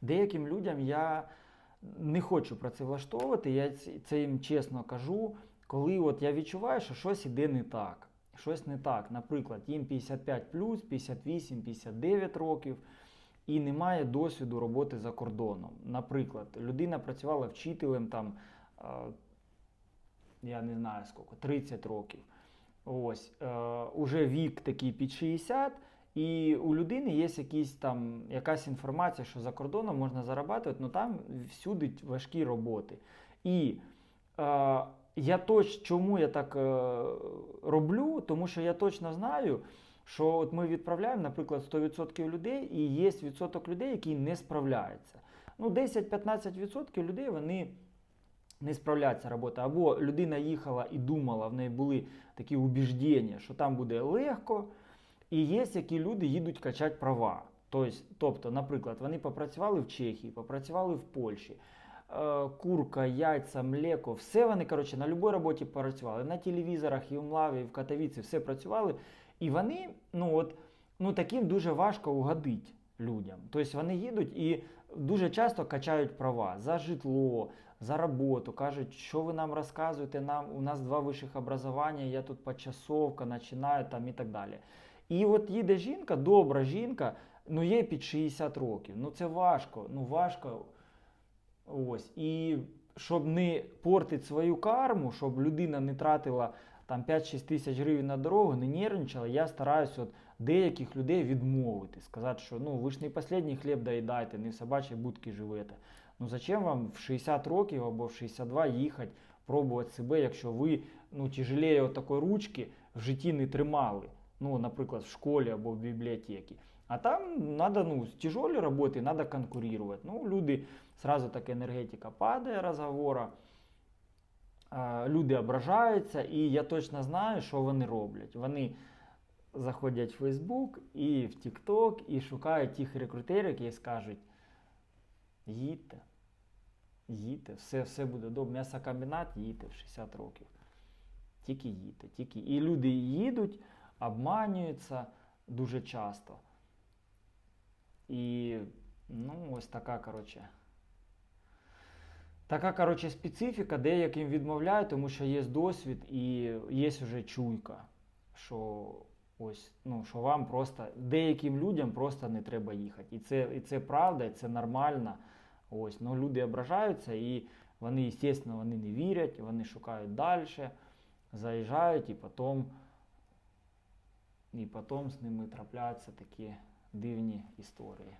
Деяким людям я не хочу працевлаштовувати, я це їм чесно кажу, коли от я відчуваю, що щось іде не так. Щось не так. Наприклад, їм 55 58, 59 років і немає досвіду роботи за кордоном. Наприклад, людина працювала вчителем там, е, я не знаю скільки, 30 років. Ось, е, уже вік такий під 60, і у людини є якісь там, якась інформація, що за кордоном можна зарабатувати, але там всюди важкі роботи. І е, я точ, чому я так е, роблю? Тому що я точно знаю, що от ми відправляємо, наприклад, 100% людей, і є відсоток людей, які не справляються. Ну, 10-15% людей вони не справляються робота. Або людина їхала і думала, в неї були такі убіждення, що там буде легко. І є, які люди їдуть качати права. Тобто, наприклад, вони попрацювали в Чехії, попрацювали в Польщі. Е, Курка, яйця, млеко, все вони коротше, на будь-якій роботі працювали. На телевізорах, і в Млаві, і в Катовіці, все працювали. І вони, ну от, ну таким дуже важко угодити людям. Тобто вони їдуть і дуже часто качають права за житло, за роботу. Кажуть, що ви нам розказуєте, нам, у нас два вищих образування, я тут почасовка, починаю там і так далі. І от їде жінка, добра жінка, ну є під 60 років. Ну це важко, ну важко. Ось. І щоб не портити свою карму, щоб людина не тратила там 5-6 тисяч гривень на дорогу, не нервничала, я стараюся от деяких людей відмовити. Сказати, що ну ви ж не останній хліб доїдаєте, не в собачій будці живете. Ну зачем вам в 60 років або в 62 їхати, пробувати себе, якщо ви ну, тяжелее такої ручки в житті не тримали. Ну, наприклад, в школі або в бібліотеці. А там треба ну, з роботи, треба конкурувати. Ну, люди, сразу так енергетика падає розговора, люди ображаються, і я точно знаю, що вони роблять. Вони заходять в Facebook і в TikTok і шукають тих рекрутерів, які скажуть: їдьте, їдьте, все, все буде добре. М'ясокомбінат, їдьте в 60 років. Тільки їдьте, тільки. І люди їдуть, обманюються дуже часто. І ну, ось така, коротше. Така, коротше, специфіка, деяким відмовляю, тому що є досвід і є вже чуйка, що ось, ну, що вам просто деяким людям просто не треба їхати. І це, і це правда, і це нормально. Ось, ну, люди ображаються і вони, звісно, вони не вірять, вони шукають далі, заїжджають і потім, і потім з ними трапляються такі дивні історії.